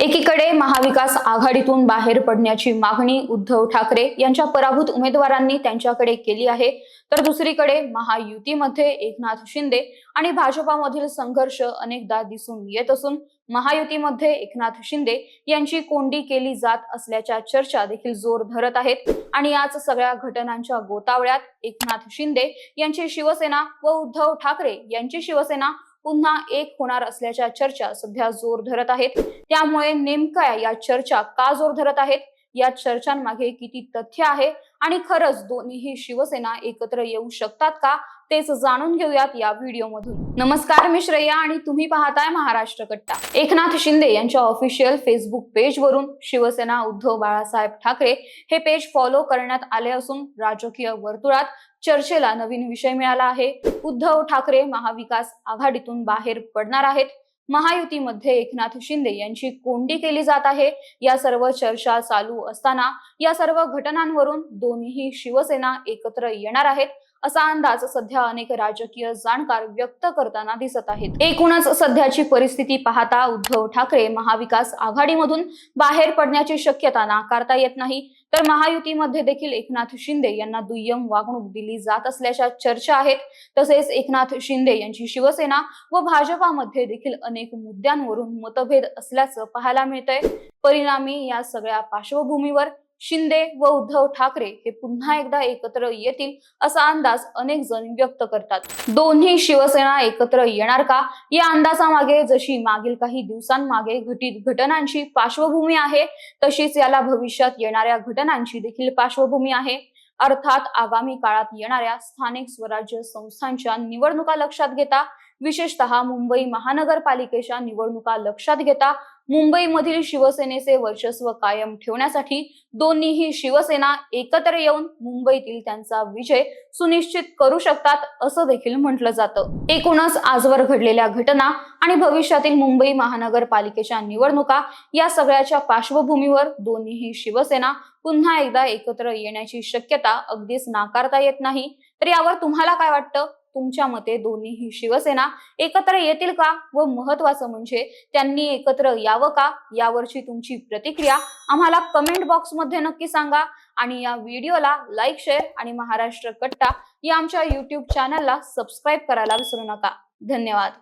एकीकडे महाविकास आघाडीतून बाहेर पडण्याची मागणी उद्धव ठाकरे यांच्या पराभूत उमेदवारांनी त्यांच्याकडे केली आहे तर दुसरीकडे महायुतीमध्ये एकनाथ शिंदे आणि भाजपामधील संघर्ष अनेकदा दिसून येत असून महायुतीमध्ये एकनाथ शिंदे यांची कोंडी केली जात असल्याच्या चर्चा देखील जोर धरत आहेत. आणि याच सगळ्या घटनांच्या गोतावळ्यात एकनाथ शिंदे यांची शिवसेना व उद्धव ठाकरे यांची शिवसेना पुन्हा एक होणार असल्याच्या चर्चा सध्या जोर धरत आहेत. त्यामुळे नेमक्या या चर्चा का जोर धरत आहेत? या चर्चांमागे किती तथ्य आहे? आणि खरंच दोन्हीही शिवसेना एकत्र येऊ शकतात का तेच जाणून घेऊयात या व्हिडिओमधून. नमस्कार मी श्रेया आणि तुम्ही पाहताय महाराष्ट्र कट्टा. एकनाथ शिंदे यांच्या ऑफिशियल फेसबुक पेजवरून शिवसेना उद्धव बाळासाहेब ठाकरे हे पेज फॉलो करण्यात आले असून राजकीय वर्तुळात चर्चेला नवीन विषय मिळाला आहे. उद्धव ठाकरे महाविकास आघाडीतून बाहेर पडणार आहेत. महायुतीमध्ये एकनाथ शिंदे यांची कोंडी केली जात आहे. या सर्व चर्चा चालू असताना या सर्व घटनांवरून दोन्हीही शिवसेना एकत्र येणार आहेत. असा अंदाज सध्या अनेक राजकीय जाणकार व्यक्त करताना दिसत आहेत. एकूणच सध्याची परिस्थिती पाहता उद्धव ठाकरे महाविकास आघाडीमधून बाहेर पडण्याची शक्यता नाकारता येत नाही. तर महायुतीमध्ये देखील एकनाथ शिंदे यांना दुय्यम वागणूक दिली जात असल्याच्या चर्चा आहेत. तसेच एकनाथ शिंदे यांची शिवसेना व भाजपामध्ये देखील अनेक मुद्द्यांवरून मतभेद असल्याचं पाहायला मिळतंय. परिणामी या सगळ्या पार्श्वभूमीवर शिंदे व उद्धव ठाकरे हे पुन्हा एकदा एकत्र येतील असा अंदाज अनेक जण व्यक्त करतात. दोन्ही शिवसेना एकत्र येणार का? या अंदाजामागे जशी मागील काही दिवसांमागे घटित घटनांची पार्श्वभूमी आहे तशीच याला भविष्यात येणाऱ्या घटनांची देखील पार्श्वभूमी आहे. अर्थात आगामी काळात येणाऱ्या स्थानिक स्वराज्य संस्थांच्या निवडणुका लक्षात घेता विशेषतः मुंबई महानगरपालिकेच्या निवडणुका लक्षात घेता मुंबईमधील शिवसेनेचे वर्चस्व कायम ठेवण्यासाठी दोन्हीही शिवसेना एकत्र येऊन मुंबईतील त्यांचा विजय सुनिश्चित करू शकतात असं देखील म्हटलं जातं. एकूणच आजवर घडलेल्या घटना आणि भविष्यातील मुंबई महानगरपालिकेच्या निवडणुका या सगळ्याच्या पार्श्वभूमीवर दोन्हीही शिवसेना पुन्हा एकदा एकत्र येण्याची शक्यता अगदीच नाकारता येत नाही. तर यावर तुम्हाला काय वाटतं? तुमच्या मते दोन्हीही शिवसेना एकत्र येतील का? व महत्वाचं म्हणजे त्यांनी एकत्र यावं का? यावरची तुमची प्रतिक्रिया आम्हाला कमेंट बॉक्समध्ये नक्की सांगा. आणि या व्हिडिओला लाईक शेअर आणि महाराष्ट्र कट्टा या आमच्या युट्यूब चॅनलला सबस्क्राईब करायला विसरू नका. धन्यवाद.